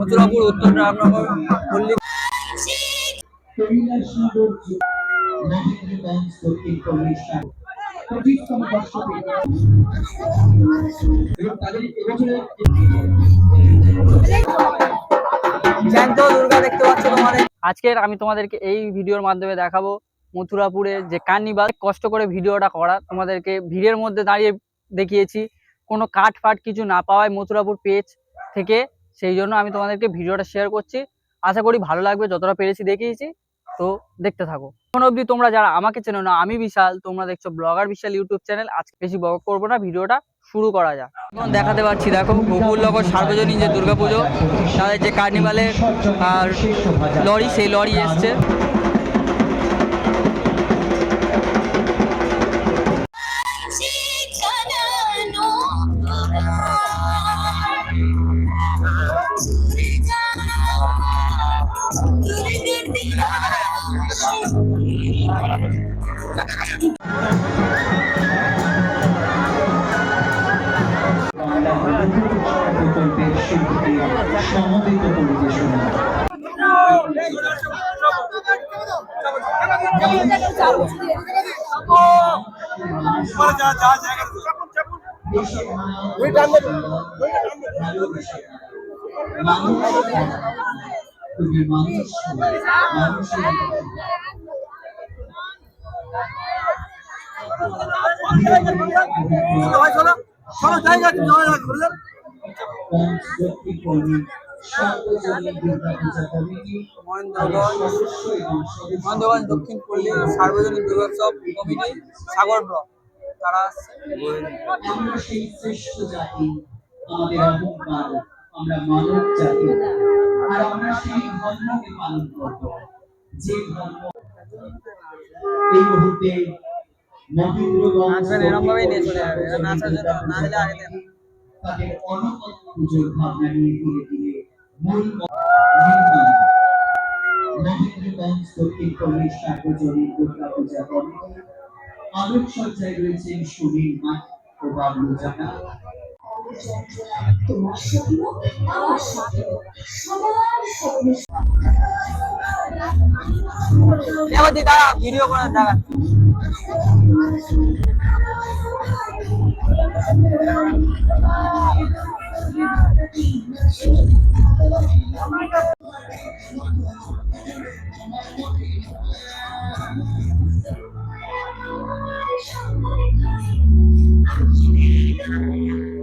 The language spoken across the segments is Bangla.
মথুরাপুর উত্তর রামনগর পল্লী আজকের আমি তোমাদেরকে এই ভিডিওর মাধ্যমে দেখাবো মথুরাপুরে যে কার্নিভাল। কষ্ট করে ভিডিওটা করা। তোমাদেরকে ভিড়ের মধ্যে দাঁড়িয়ে দেখিয়েছি। কোনো কাট ফাট কিছু না পাওয়ায় মথুরাপুর পেজ থেকে সেই জন্য আমি তোমাদেরকে ভিডিওটা শেয়ার করছি। আশা করি ভালো লাগবে, যতটা পেরেছি দেখিয়েছি। তো দেখতে থাকো। এখন অবধি তোমরা যারা আমাকে চেনো না, আমি বিশাল, তোমরা দেখছ ব্লগার বিশাল ইউটিউব চ্যানেল। আজকে বেশি বক করব না, ভিডিওটা শুরু করা যাক। এখন দেখাতে পারছি, দেখো গোকুলনগর সার্বজনীন যে দুর্গাপুজো, তাদের যে কার্নিভালের আর লরি, সেই লরি এসছে। বাংলা প্রকল্পের শিল্পীদের সমবেত পরিবেশনা মানুষ মানুষ মানুষের পঞ্চদশী কর্মী সর্বজনীন দুর্গা পূজা কমিটি মহেন্দ্রগঞ্জ দক্ষিণ পল্লী সার্বজনীন দুর্গোৎসব কমিটি সাগর ব্লক। তারা আমরা মানব জাতি। আর আমরা সেই ধর্মকে পালন করব। যে ধর্ম এই মুহূর্তে মহেন্দ্রগঞ্জ নাচবেন এরকম ভাবেই নিয়ে চলে যাবে এরা নাচার জন্য না দিলে আগে দেন। তাদের অনবত পুজোর ভাবনা নিয়ে ধীরে ধীরে মূল মহেন্দ্রগঞ্জ দক্ষিণ পল্লী সার্বজনীন দুর্গা পূজা কমিটি আলোকসজ্জায় রয়েছেন সুনীল নাথ ও বাবলু জানা। তোমার স্বপ্ন আমার স্বপ্ন সবার স্বপ্ন। এবার দি দাঁড়া ভিডিও করে দেখা উত্তর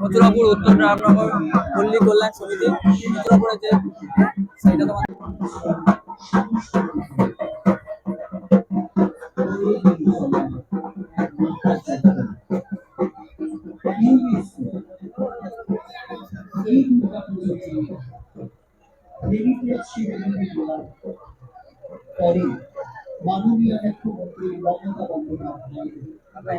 মথুরাপুর উত্তর রামনগর পল্লী কল্যাণ সমিতি মথুরাপুরে যে সেইটা তোমার মাননীয় মুখ্যমন্ত্রী মমতা বন্দ্যোপাধ্যায়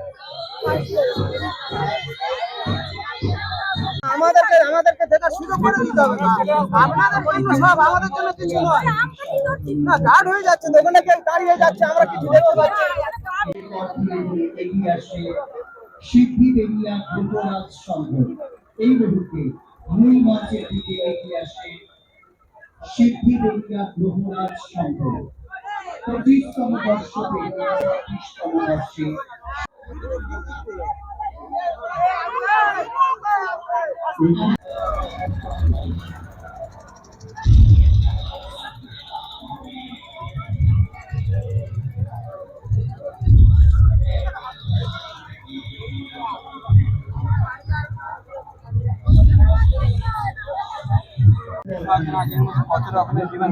আমাদেরকে আমাদেরকে দেখার সুযোগ করে দিতে হবে আপনাদের জন্য সব, আমাদের জন্য কিছু নয়। না গার্ড হয়ে যাচ্ছে ওখানে কেউ দাঁড়িয়ে যাচ্ছে, আমরা কিছু দেখতে পাচ্ছি সিদ্ধি দেবিয়া সংঘ। এই মুহূর্তে মূল মঞ্চের দিকে এগিয়ে আসে সংঘ। পঁচিশতম বর্ষ থেকে পঁচিশতম বর্ষে जीवन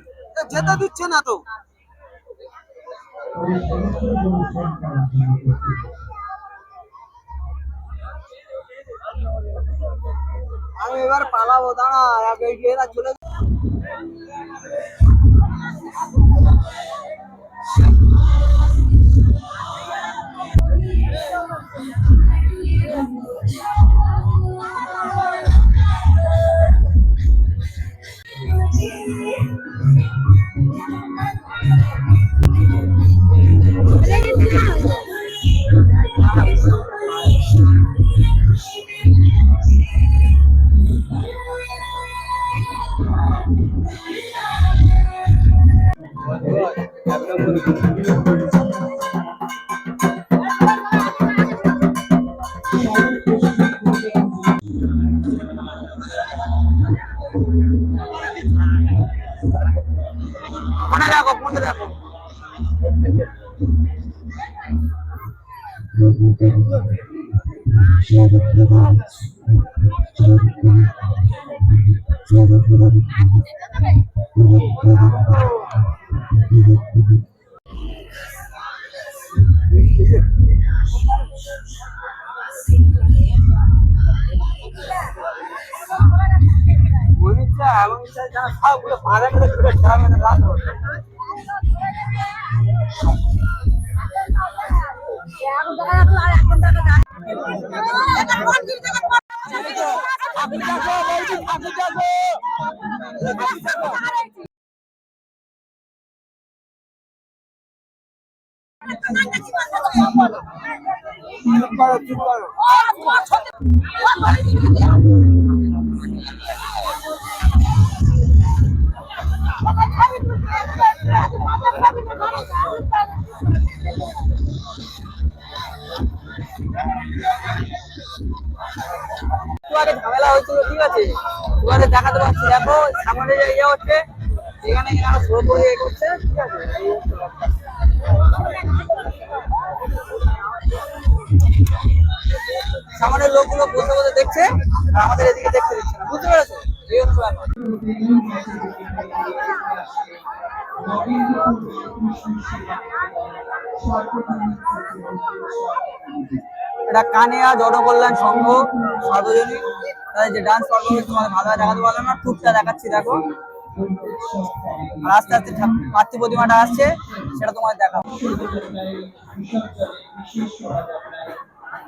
যেতে দিচ্ছে না তো। আমি এবার পালাবো দাঁড়া আগে এরা চলে রাখো মনে রাখো মনিকা এবং যারা সবগুলো ভাড়া করে যাবে না রাত চুপ করো চুপ করো। ঝামেলা হয়েছিল, ঠিক আছে? দেখো সামনে ইয়ে হচ্ছে ইয়ে করছে সামনের লোকগুলো বসে বসে দেখছে আমাদের এদিকে দেখতে দিচ্ছে বুঝতে পেরেছ? এটা কানিয়া জনকল্যাণ সংঘ, সার্বজনীন। তাদের যে ডান্স পারফরমেন্স তোমাদের ভালোভাবে দেখাতে পারলাম না, টুকটা দেখাচ্ছি, দেখো। আস্তে আস্তে পার্থিব প্রতিমাটা আসছে, সেটা তোমাদের দেখাবো।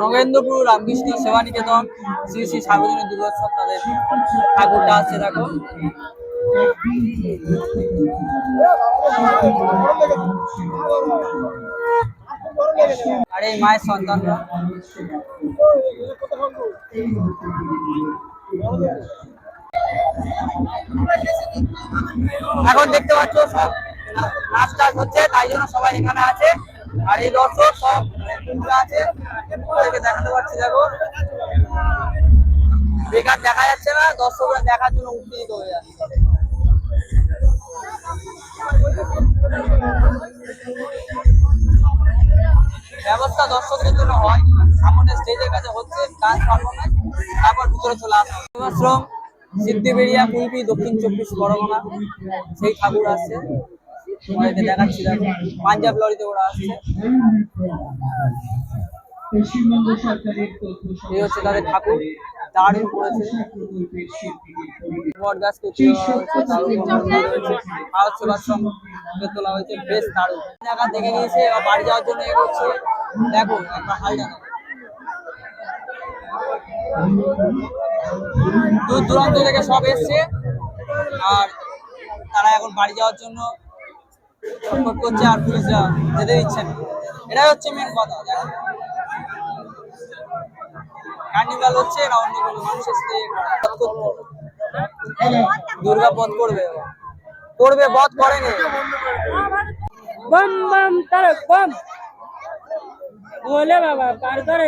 নগেন্দ্রপুর রামকৃষ্ণ সেবা নিকেতন শ্রী শ্রী সার্বজনীন দুর্গোৎসব তাদের ঠাকুরটা আছে, দেখো। আর, এই মায়ের সন্তানরা এখন দেখতে পাচ্ছ সব নাচ টাচ হচ্ছে, তাই জন্য সবাই এখানে আছে। আর এই দর্শক সব আছে। দেখাতে পারছি, দেখো। বেকার দেখা যাচ্ছে না, দর্শকরা দেখার জন্য উত্তেজিত হয়ে যাচ্ছে। ব্যবস্থা দর্শকদের জন্য হয়। সামনে স্টেজের কাছে হচ্ছে, ডান্স পারফরমেন্স তারপর ভিতরে চলে আসে। আশ্রম সিদ্ধিবেড়িয়া, কুলপি, দক্ষিণ চব্বিশ পরগনা, সেই ঠাকুর আসছে তোমাদেরকে দেখাচ্ছি, দেখো, পাঞ্জাব লরিতে ওরা আসছে। তাদের ঠাকুর, দারুণ করেছে। তোলা বেশ জায়গা দেখে গিয়েছে এবার বাড়ি যাওয়ার জন্য এগোচ্ছে দেখো, একটা দূর দূরান্ত থেকে সব এসছে, আর তারা এখন বাড়ি যাওয়ার জন্য ফুটপাট করছে আর পুলিশরা যেতে দিচ্ছে না এটাই হচ্ছে মেন কথা দেখো কার্নিভাল হচ্ছে এরা অন্য কোনো মানুষের সাথে দুর্গা পথ করবে করবে বধ করেনি বম বম তার বম বলে বাবা পার করে